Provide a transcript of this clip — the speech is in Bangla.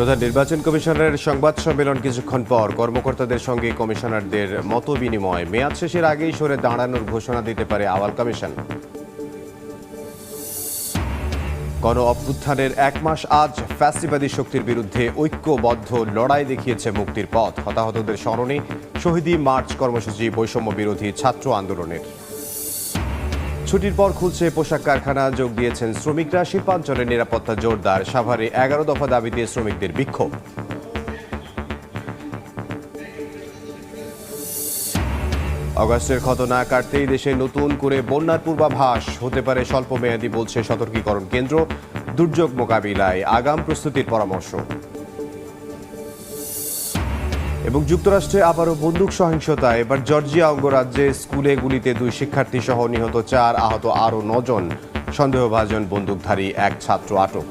প্রধান নির্বাচন কমিশনের সংবাদ সম্মেলন কিছুক্ষণ পর কর্মকর্তাদের সঙ্গে কমিশনারদের মত বিনিময় মেয়াদ শেষের আগেই সরে দাঁড়ানোর ঘোষণা দিতে পারে আওয়াল কমিশন। গণ অভ্যুত্থানের এক মাস আজ ফ্যাসিবাদী শক্তির বিরুদ্ধে ঐক্যবদ্ধ লড়াই দেখিয়েছে মুক্তির পথ। হতাহতদের স্মরণে শহীদী মার্চ কর্মসূচি বৈষম্য বিরোধী ছাত্র আন্দোলনের। ছুটির পর খুলছে পোশাক কারখানা, যোগ দিয়েছেন শ্রমিকরা, শিল্পাঞ্চলের নিরাপত্তা জোরদার, সাভারে এগারো দফা দাবিতে শ্রমিকদের বিক্ষোভ। অগাস্টের ক্ষত না কাটতেই দেশে নতুন করে বন্যার পূর্বাভাস, হতে পারে স্বল্প মেয়াদী বলছে সতর্কীকরণ কেন্দ্র, দুর্যোগ মোকাবিলায় আগাম প্রস্তুতির পরামর্শ। এবং যুক্তরাষ্ট্রে আবারও বন্দুক সহিংসতা। এবার জর্জিয়া অঙ্গরাজ্যে স্কুলে গুলিতে দুই শিক্ষার্থী সহ নিহত চার আহত, আরও নজন সন্দেহভাজন বন্দুকধারী, এক ছাত্র আটক।